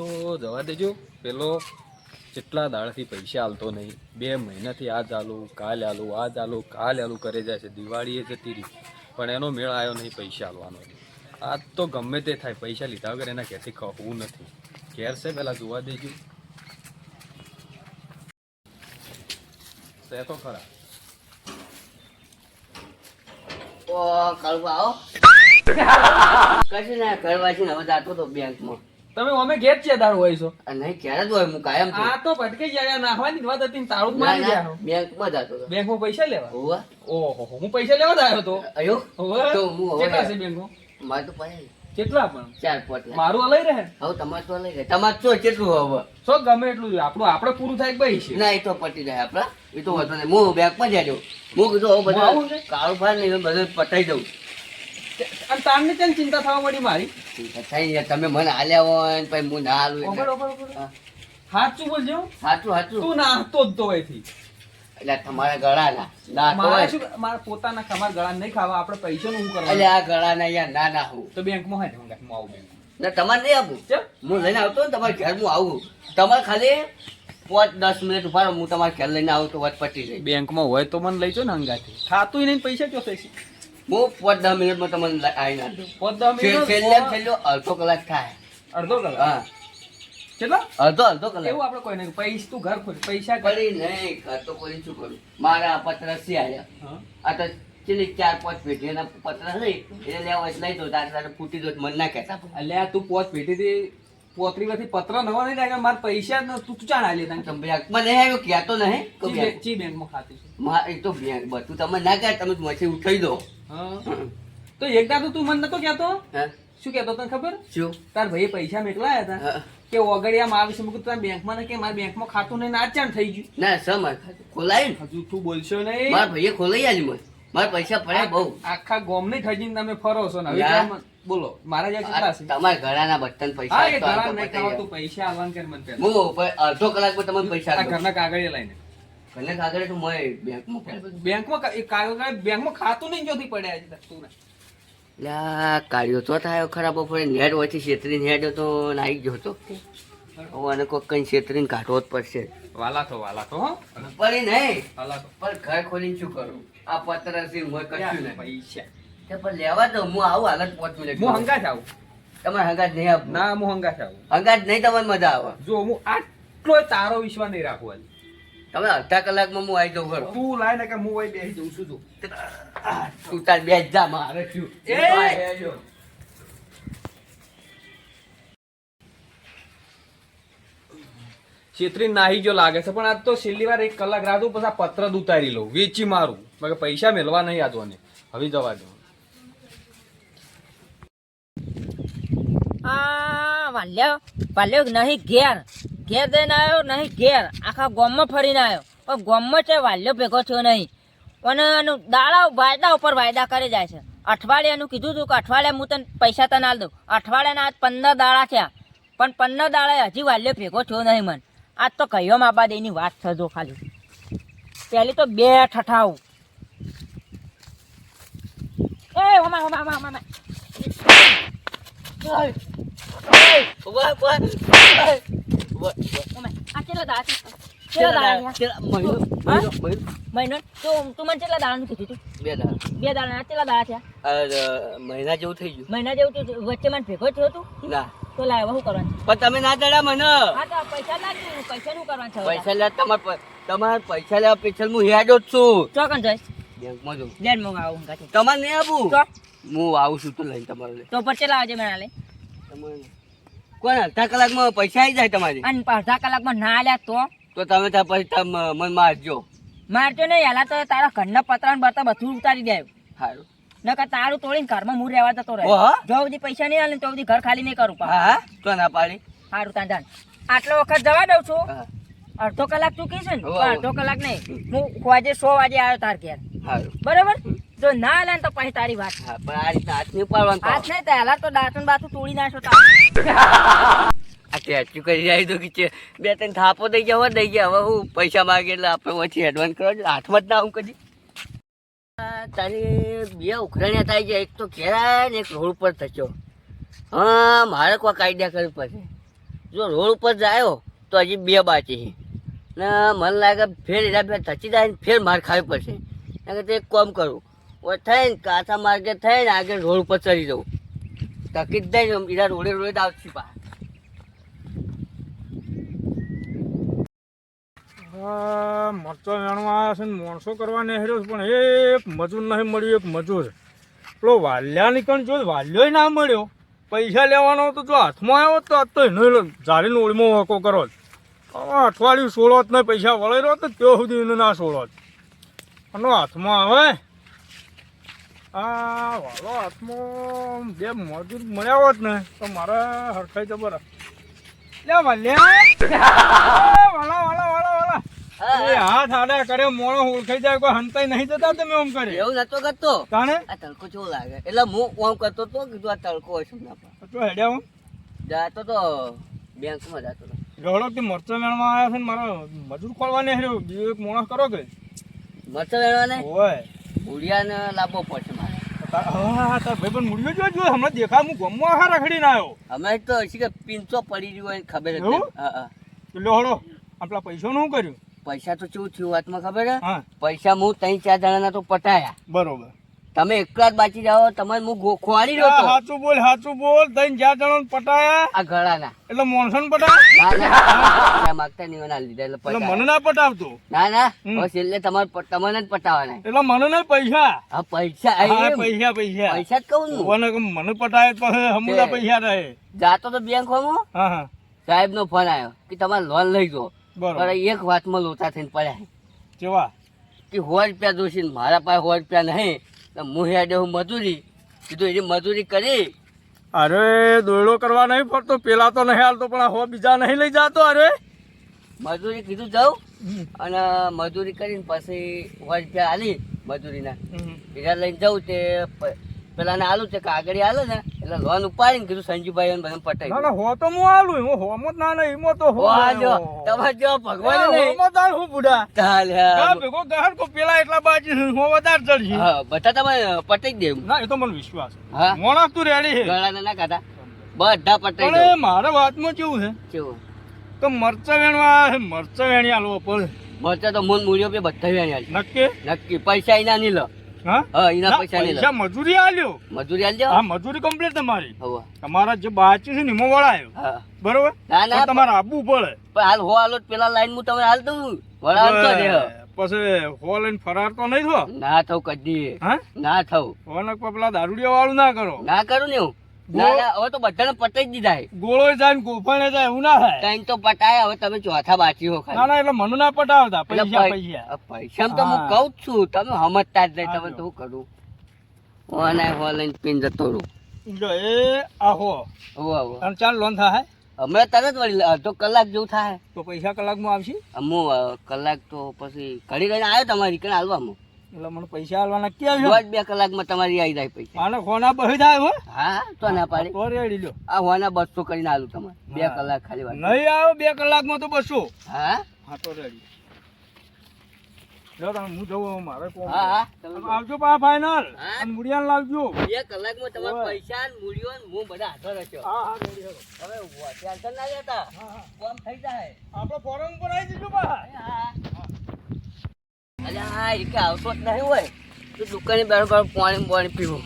તો જવા દેજો. પેલો કેટલા દાડાથી પૈસા હાલતો નહીં. બે મહિનાથી આ ચાલુ કાલ આલુ, આ ચાલુ કાલ આલુ કરે જાય છે. દિવાળીએ જતી રહી. પણ એનો મેળ આવ્યો નહીં પૈસા આલવાનો. આ તો ગમે તે થાય. પૈસા લીધા વગર એના ઘેરથી ખવું નથી. ઘેર છે પેલા જોવા દેજો. તો ખરા. ઓ કળવા આવો કશું ના કરવા છે હવે જાતો તો બેંકમાં. તમે અમે ઘેર છે દાળ હોય છો. નહીં ક્યારે જ હોય હું કાયમ આ તો ભટકી ગયા નાખવાની વાત હતી તાળું મારી ના બેંકમાં જાતો તો બેંકમાં પૈસા લેવા? ઓહો હું પૈસા લેવા જ આવ્યો તો. અયો તો હું હવે- કેટલા છે બેંક? માં તો પડે કેટલા પણ? ચાર પોટ મારું અલઈ રહે હવે તમારે તો અલઈ રહે. તમારે તો કેટલું હવે? સો ગમે એટલું. આપણું આપણે પૂરું થાય ભાઈ છે ના એ તો પટી જાય આપણા. એ તો વાંધો નહીં. હું બેંકમાં જાય હું કીધું હવે બધા છે? કાળું ભાર ને બધું પટાઈ દઉં. અને તમને કેમ ચિંતા થવા મળી મારી? થઈ તમે મને હાલ્યા હોય પછી હું ના હાલું. સાચું બોલજો. સાચું સાચું તું નાહતો જ તો અહીંથી. એટલે તમારા ગળા ના ના મારે પોતાના તમારા ગળા નહીં ખાવા આપણે પૈસાનું કરવા એટલે આ ગળા ના યાર ના ના હું તો બેંકમાં હોય ને હું આવું બેંકમાં. ના તમારે નહીં આપું. હું લઈને આવતો ને તમારે ઘેર હું આવું. તમારે ખાલી પાંચ દસ મિનિટ ઊભા હું તમારા ઘેર લઈને આવું તો વાત પટી જાય. બેંકમાં હોય તો મને લઈ જાઓ ને હંગાથી. ખાતું નહીં પૈસા ચો થશે? હું પાંચ દસ મિનિટમાં તમને આવી પોત દસ મિનિટ છેલ્લે છેલ્લો અડધો કલાક થાય. અડધો કલાક? હા. કેટલા? અડધો અડધો કલાક. એવું આપણે કોઈ નહીં પૈસા તું ઘર ખોલ પૈસા કરી નહીં તો કોઈ શું કરું? મારા પત્ર સી આવ્યા આ તો ચેલી ચાર પાંચ પેઢીના પત્ર લઈ એટલે લેવા લઈ દો તારે તારે ફૂટી દો મને ના કહેતા. તું પોત પેટીથી પોતરી માંથી પત્ર નવા નહીં લાગે મારા પૈસા તું તું ચાણ આલી તને તો મને નહીં કહેતો નહીં? ચી બેંક- બેંક- ચી બેંકમાં ખાતું છે. એ તો બેંક બધું તમે ના કહે તમે મછી ઉઠાઈ દો. તો એકદા તો તું મને નતો કેતો શું કેતો તને ખબર? શું? તાર ભાઈ પૈસા મેકલાયા હતા. કે ઓગળિયામાં આવે છે મૂકું તારા બેંકમાં ને કે મારા બેંકમાં ખાતું નહીં ને આ થઈ ગયું. ના સર મારે ખોલાયું ને. હજુ તું બોલશો નહીં? મારા ભાઈએ ખોલાઈ આલી મને. મારા પૈસા પડ્યા બહુ. આખા ગોમ ને ખજીને તમે ફરો છો ને. હવે બોલો મારા જ્યાં કેટલા છે? તમારા ઘરાના બટન પૈસા હા એ ઘણા નહીં તું પૈસા આવવાનું કર મને બોલો હું અડધો કલાકમાં તમને પૈસા. ઘરના કાગળિયા લઈને. ઘરને કાગળ તો મય બેંકમાં બેંકમાં એ કાગળ બેંકમાં ખાતું નહીં જોતી પડે હજી તું ને. લા કાઢ્યો તો થાય ખરાબ પડે નેટ ઓછી છેતરીને હેડ તો નાઈ ગયો હતો અને કોક કઈ છેતરીને કાઢવો જ પડશે. વાલા તો વાલા તો હો. પડી નહીં. વાલા તો પણ ઘર ખોલીને શું કરું? આ પત્ર છે હું કશું નહીં. પૈસા. તે પણ લેવા દો હું આવું હાલત પાંચ મિનિટ હું હંગાથ આવું. તમારે હંગાજ નહીં આપ ના હું હંગાથ આવું. હંગાજ નહીં તમને મજા આવે. જો હું આટલો તારો વિશ્વાસ નહીં રાખું આજે. તમે અડધા કલાકમાં હું આવી જાઉં ઘર. તું લાય ને કે હું આવી બેસી જઉં છું તું? તું તાર બે જા મારે શું? એ! છેતરી નાહી જો લાગે છે પણ આજ તો છેલ્લી વાર એક કલાક રાહ પછી આ પત્ર જ ઉતારી લઉં વેચી મારું. મગર પૈસા મેળવા નહીં આજવાને હવે જવા દો. આ વાલ્યો વાલ્યો નહીં ઘેર. ઘેર જઈને આવ્યો, નહીં ઘેર. આખા ગોમમાં ફરીને આવ્યો. પણ ગોમમાં છે વાલ્યો ભેગો થયો નહીં. અને દાડા, વાયદા ઉપર વાયદા કરી જાય છે. અઠવાડિયાનું કીધું હતું કે અઠવાડિયા હું તને પૈસા તને આલ દઉં. અઠવાડિયાના આજ પંદર દાડા થયા. પણ પંદર દાડા હજી વાલ્યો ભેગો થયો નહીં મને. આજ તો કહ્યો મા બાદ એની વાત થજો ખાલી. પહેલી તો બે ઠઠાવું એ હોમા હોમા હોમા હમા જેવું થઈ ગયું મહિના જેવું વચ્ચે મને ભેગો થયો તું શું કરવાનું પણ તમે ના દડા મને પૈસા લાગ્યું પૈસા નું કરવાનું છે પૈસા લે તમારે તમારે પૈસા લેવા પૈસા હું હેડો જ છું ચોકન જઈશ બેંકમાં જઉં મંગ આવું તમારે નહીં આપું? હું આવું છું તો લઈને તમારે તો પર ચલા આવજે મને લે કોણ અડધા કલાકમાં પૈસા આવી જાય તમારી. અને અડધા કલાકમાં ના આલ્યા તો? તો તમે ત્યાં પછી મને મારજો. મારજો નહીં આલા તો તારા ઘરના પતરા ને બતરા બધું ઉતારી દે. સારું નકર તારું તોડીને ઘરમાં હું રહેવા જતો રહે. જો બધી પૈસા નહીં આલે તો બધી ઘર ખાલી નહીં કરું હા તો ના પાડી. સારું તાન જાન. આટલો વખત જવા દઉં છું. અડધો કલાક ચૂકી છે ને. અડધો કલાક નહીં. હું વાજે સો વાગે આવ્યો તાર ઘેર. બરોબર? જો ના આલે તો પછી તારી વાત. પણ આ રીતના હાથ નહીં પાડવાનું હાથ તો. નહીં પહેલા તો દાંતન બાથું તોડી નાખો આ ટેચું કરી જાય તો કે બે ત્રણ થાપો દઈ ગયા હોય દઈ ગયા. હવે હું પૈસા માગે એટલે આપણે પછી એડવાન્સ કરો. હાથમાં જ ના આવું કદી. તારી બે ઉખરાણ્યા થાય છે એક તો ઘેરા ને એક રોડ ઉપર થયો હા મારે કોઈ કાયદા કરવી પડશે જો રોડ ઉપર જાયો તો હજી બે છે. ને મને લાગે ફેર એના ફેર થચી જાય ને ફેર માર ખાવી પડશે. એના કરતા એક કોમ કરું. ઓય થઈને કાચા માર્ગે થઈને આગળ રોડ ઉપર ચડી જવું. તકી જ દઈને બીજા રોડે રોડે આવશે પા મરચો વેણવા આવ્યા છે ને માણસો કરવા નેહર્યો પણ એક મજૂર નહીં મળ્યું, એક મજૂર. પેલો વાલ્યા નીકળ જો વાલ્યો ના મળ્યો. પૈસા લેવાનો તો જો હાથમાં આવ્યો તો તો એનો જાળીને ઓળમાં વકો કરો અઠવાડિયું સોળો જ નહીં પૈસા વળેલો તો ત્યાં સુધી એને ના સોળો જ અને હાથમાં આવે. આ વાલો હાથમાં બે મજૂર મળ્યા હોત ને તો મારા હરખાઈ જબર લે વાલ્યા વાલા વાલા વાલા વાલા. એ હાથ આડા કરે મોણો ઓળખાઈ જાય કોઈ હંતાઈ નહીં જતા તમે ઓમ કરે. એવું નતો કરતો. તાણે? આ તડકો જો લાગે. એટલે હું ઓમ કરતો તો કીધું આ તડકો હોય શું ના તો હેડ્યા હું જાતો તો બેંકમાં જાતો તો. ગવડો કે મરચો આવ્યા છે ને મારો મજૂર ખોલવા નહીં રહ્યો બીજો એક માણસ કરો કે? મરચો વેણવાને ઓય ઉડિયાને લાવવો પડશે તો શું પૈસા તો કેવું થયું વાતમાં ખબર હે. પૈસા હું ત્રણ ચાર જણાના તો પટાયા. બરોબર. તમે એકલા જ બાચી જાઓ તમારે હું ખોવાડી રહ્યો તો. સાચું બોલ સાચું બોલ. તઈને જા જણો પટાયા. આ ગળાના. એટલે મોણસન પટાયા? ના ના. માગતા નહીં એના લીધે એટલે એટલે મને ના પટાવતો. ના ના. બસ એટલે તમારે તમને જ પટાવાના. એટલે મને નહીં પૈસા. હા પૈસા હા આ પૈસા પૈસા. પૈસા જ કહું ને મને પટાય તો હમુદા પૈસા રહે. જાતો તો બેંકમાં હા હા. સાહેબ નો ફોન આવ્યો કે તમારે લોન લઈ દો બરાબર. એક વાતમાં લોચા થઈને પડ્યા. કેવા? કે સો રૂપિયા દોશી ને મારા પાસે સો રૂપિયા નહીં. હું હેડે હું મજૂરી. કીધું એની મજૂરી કરી. અરે દોયડો કરવા નહીં પડતો પેલા તો નહીં હાલતો પણ હવે બીજા નહીં લઈ જતો અરે. મજૂરી કીધું જાઉં? અને મજૂરી કરીને પછી વર્ષ રૂપિયા આલી મજૂરીના. બીજા લઈને જાઉં તે પ- પેલાને આલુ છે કાગડી આલે ને એટલે લોન ઉપાડીને કીધું સંજુભાઈ બધા પટાઈ ના હો તો હું આલુ હું હોમત ના ના ઈમો તો હો. જો તમારે જો ભગવાન ને હોમત હાલ હું બુડા ચાલે ગા ભેગો ગહન કો પેલા એટલા બાજી હો વધારે ચડશે. હા બટા તમે પટાઈ દે ના એ તો મને વિશ્વાસ. હા? મોણા તું રેડી છે. ગળાને ના કાતા બધા પટાઈ દે મારા વાતમાં કેવું છે? કેવું? તો મરચા વેણવા મરચા વેણી આલવો પડે. મરચા તો મન મૂર્યો બે બધા વેણ્યા. નક્કી? નક્કી પૈસા એના નહીં લો હા? એના પૈસા નહીં પૈસા મજૂરી આલ્યો. મજૂરી આલ્યો? હા મજૂરી કમ્પ્લીટ તમારી. હવે. તમારા જે બાચી છે ને એમાં વળાયો. બરોબર? ના ના તમારે આપવું પડે. પણ હાલ હો હાલો પેલા લાઈન હું તમને હાલ દઉં. દે પછી હો લઈને ફરાર તો નહીં થો? ના થવું કદી. હા? ના થવું હોનક પેલા દારૂડિયા વાળું ના કરો. ના કરું ને હું. હવે તો બધાને પટાઈ જ દીધા ગોળો જાય ને ગોફાણે જાય એવું ના થાય. ત્રણ તો પટાયા હવે તમે ચોથા બાકી હો ના ના એટલે મને ના પટાવતા પૈસા પૈસા. પૈસા તો હું કહું જ છું તમે સમજતા જ નહીં તમે તો શું કરું. ઓને હો લઈને પીને જતો રહું. જો એ આહો. હવે હવે અને ચાલ લોન થાય? હમણાં તરત વળી અડધો કલાક જેવું થાય. તો પૈસા કલાકમાં આવશે? અમુ કલાક તો પછી ઘડી ઘડી આવ્યો તમારી કણ હાલવામાં એટલે મને પૈસા આલવાના છે? દોઢ બે કલાકમાં તમારી આવી જાય પૈસા. આને ખોના બહી જાય હો. હા તો ના પાડી. તો રેડી લ્યો. આ હોના બસો કરીને આલું તમારે. બે કલાક ખાલી વાત. નહીં આવો બે કલાકમાં તો બસો. હા? હા તો રેડી. જો હું જવું મારે કોમ હા આવજો પા ફાઈનલ અને મુડિયાન લાવજો. બે કલાકમાં તમારા પૈસા ને મૂળીઓ હું બધા હાથો રાખ્યો હા હા રેડી હવે. ટેન્શન ના લેતા કોમ થઈ જાય. આપણે ફોરમ ઉપર આવી જજો પા અલ્યા આ કે આવતો જ નહીં હોય. તો દુકાને બરાબર પાણી પાણી પીવું.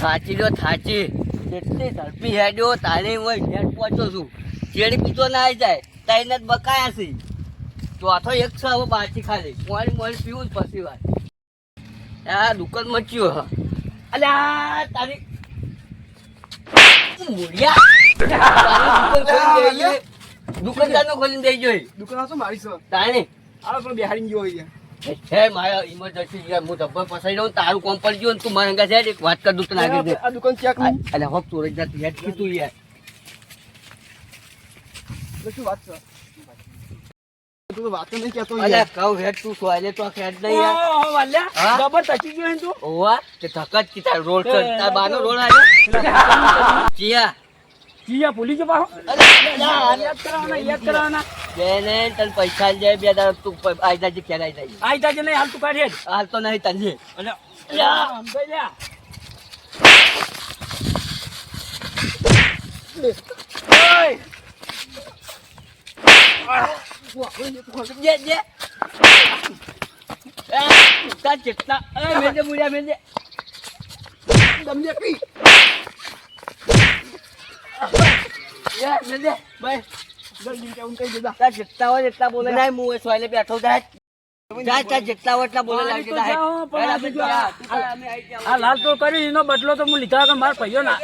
થાચી લ્યો થાચી. જેટલી ઝડપી હેડ્યો તારે હોય હેડ પહોંચો છું. ચેડી પીતો ના આવી જાય તાઈને જ બકાયા છે. ચોથો એક છે હવે બાકી ખાલી. પાણી પાણી પીવું જ પછી વાત. આ દુકાન મચ્યું હ. અલ્યા તારી મૂળિયા તારી દુકાન ખોલીને દઈ જોઈ. દુકાન મારી તાણે આ પણ બિહારી ગયો હોય હે મારા ઇમરજન્સી યાર હું ડબ્બા ફસાઈ જાઉં તારું કોમ પડી ગયું તું મારા હંગા એક વાત કર દઉં તને આગળ દે. આ દુકાન ચેક અલે હોપ ચોરી જતી હેડ કીધું યાર. શું વાત છે? તું વાત નહીં કહેતો અલે કહું હેડ તું સોયલે તો હેડ નહીં યાર. હા? ડબલ ટચી ગયો તું? ઓવા તે ધક્કા જ કીધા રોડ તાર બાનો રોડ આવ્યો ચિયા. જીયા ભૂલી ગયો પાછો? અલે યાદ કરાવવાના યાદ કરાવવાના બેને તને પૈસા લે બે દાડા તું આઈ જાજે ક્યારે આઈ જાય. આઈ જાજે નહીં હાલ તું કાઢે હાલ તો નહીં તને અલે યા. સમજાઈ લ્યા. ઓય. જે જે આ, તાર જેટલા એ મેજે મુડિયા મેજે તમને કઈ? યા ભાઈ. જલ્દી કેવું કહી દીધા તાર જેટલા હોય એટલા બોલે ના હું એ સોયલે બેઠો જાય તાર જેટલા હોય એટલા બોલે લાગી આ લાલ તો કરી એનો બદલો તો હું લીધા કે મારા ભાઈઓ ના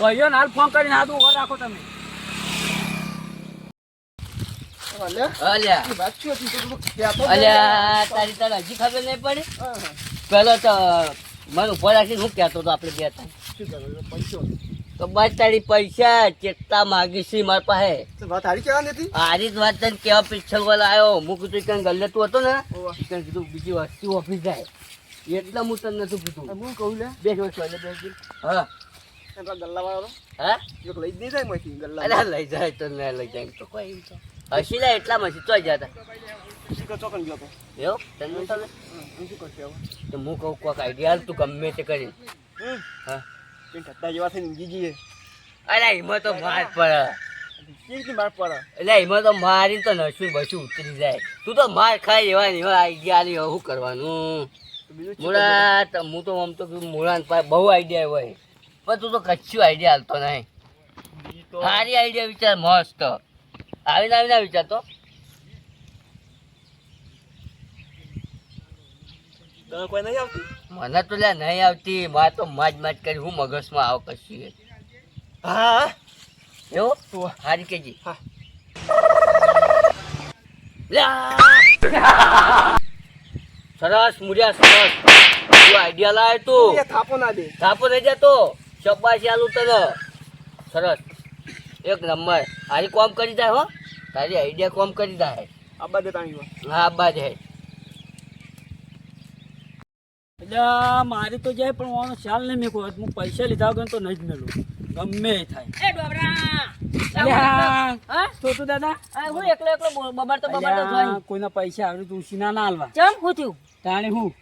ભાઈઓ હાલ ફોન કરીને હાથ ઊભો રાખો તમે. અલ્યા? એ વાત શું હતી? તું તો કહેતો જ અલ્યા તારી તારે હજી ખબર નહીં પડી? પેલો તો મને ઉપર રાખીને હું કહેતો હતો આપણે બે ત્રણ શું કરો? પૈસો. તો બસ તારી પૈસા ચેટલા માગી છે મારા પાસે. વાત હારી કહેવાની હતી? આરી જ વાત તને કેવા પિક્ચર વાળા આવ્યો હું કીધું કે ગલ્લે તું હતો ને ઓવા. કીધું બીજી વસ્તુ ઓફિસ જાય. એટલે હું તને નથી કીધું હું કહું લે. બે દિવસ પહેલા બે હા. એમ પેલા ગલ્લાવાળો હા? લઈ જ નહીં જાય માંથી ગલ્લા લઈ જાય તો ના લઈ જાય તો કોઈ એમ તો. હસી લે એટલા માં તો જતા. ચોકન ગયો તો એવું? તને હું તો કહું કોઈક આઈડિયા તું ગમે તે કરી. હા. ઠટ્ટા જેવા થઈને અરે એમાં તો માર પડે. કેવી માર પડે? એટલે એમાં તો મારી તો નસું બસું ઉતરી જાય. તું તો માર ખાઈ એવા એવા આઈડિયા શું કરવાનું? તો હું તો આમ તો મુળા પાસે બહુ આઈડિયા હોય. પણ તું તો કચ્છું આઈડિયા હાલતો નહીં. સારી આઈડિયા વિચાર મસ્ત. આવીને આવીને વિચારતો કોઈ નહીં આવતી? મને તો લ્યા નહીં આવતી. મારે તો માજ માજ કરી હું મગજમાં આવ કશી. હા? એવો? તું હારી કેજી. હા. લ્યા! સરસ મુર્યા સરસ. તું આઈડિયા લાય તું. થાપો ના દે. થાપો નહીં જતો શબ્બાશી આલું તને. સરસ. એક નંબર. હારી કોમ કરી જાય હો. તારી આઈડિયા કોમ કરી જાય. આબા દે તાણી હા બાજ. હે એટલે મારી તો જાય પણ વાનો ચાલ નહીં મેં કોઈ હું પૈસા લીધા વગર તો નહીં જ મેલું. ગમે એ થાય. એ ડોબરા! હા? છોટુ દાદા? હું એકલો એકલો બો- બબાડતો બબાડતો અલ્યા, કોઈના પૈસા આવે તો ઉસીના ના હાલવા. ચમ હું થયું? તાણે હું?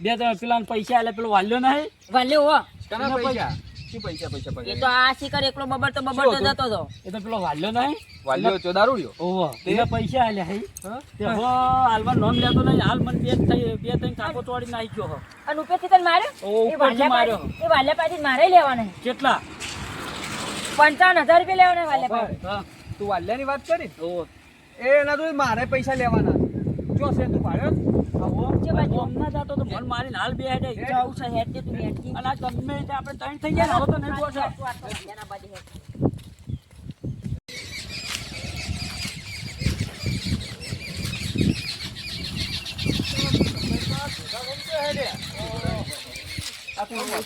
બે ત્રણ પેલા પૈસા આલે પેલો વાલ્યો નહીં? વાલ્યો હો. પૈસા? શું પૈસા પૈસા એ તો આ શિકાર એકલો બબાડતો બબાડતો શું હતું? જતો હતો. એ તો પેલો વાલ્યો નહીં? વાલ્યો ચોદારૂડિયો ઓહો એને પૈસા આલ્યા હે? તે હવે હાલમાં નોંધ લેતો નહીં. હાલ મને બે થઈ બે ત્રણ કાકો ચોડી નાખી ગયો અને ઉપરથી તને માર્યો? એ વાલ્યા માર્યો. પાછી- એ વાલ્યા પાછી મારે લેવાના. કેટલા? પંચાવન હજાર રૂપિયા લેવાના વાલ્યા પાછી. હા. તું વાલ્યાની વાત કરી? એ એના તો મારે પૈસા લેવાના. જો છે તું ભાડ્યો આવો જે બાજુ? જાતો તો મન મારીને હાલ બે હેડે જાઉં છે હેડ દે તું હેડ દે. અને આ ગમે તે આપણે ત્રણ થઈ ગયા હવે તો નહીં પહોંચે. એના બાજુ હેડ.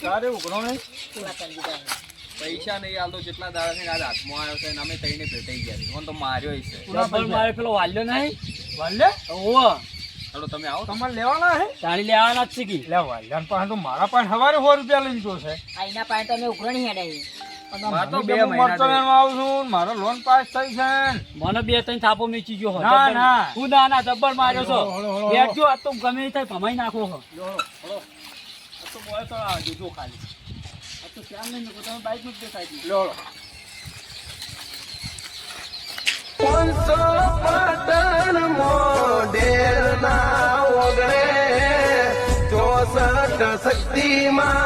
તારે ઉઘરો નહીં પૈસા નહીં આવતો જેટલા દાડા થઈને આજ હાથમાં આવ્યો છે અમે તઈને ભેટાઈ ગયા છે. તો માર્યો છે મારે પેલો વાલ્યો નહીં વાલ્યો ચાલો તમે આવો. તમારે લેવાના હે? તાણી લેવાના જ છે કે. લેવા વાલ્યાન પણ તો મારા પાસે સવારે સો રૂપિયા લઈને જોશે આ એના પાસે તમે ઉઘરણી હેડાઈ મારે છું લોન પાસ થઈ છે મને બે ત્રણ થાપો મેચી ગયો ના, ના. હું ના ના જબ્બર માર્યો છો. બેઠજો આ તો ગમે થાય ભમાઈ નાખો હો. આ તો બોય તો આ જોજો ખાલી. આ તો ક્યાં નહીં તમે બાઈક જ દેખાય છે. લો, ના ઓગણે ચોસઠ શક્તિમાં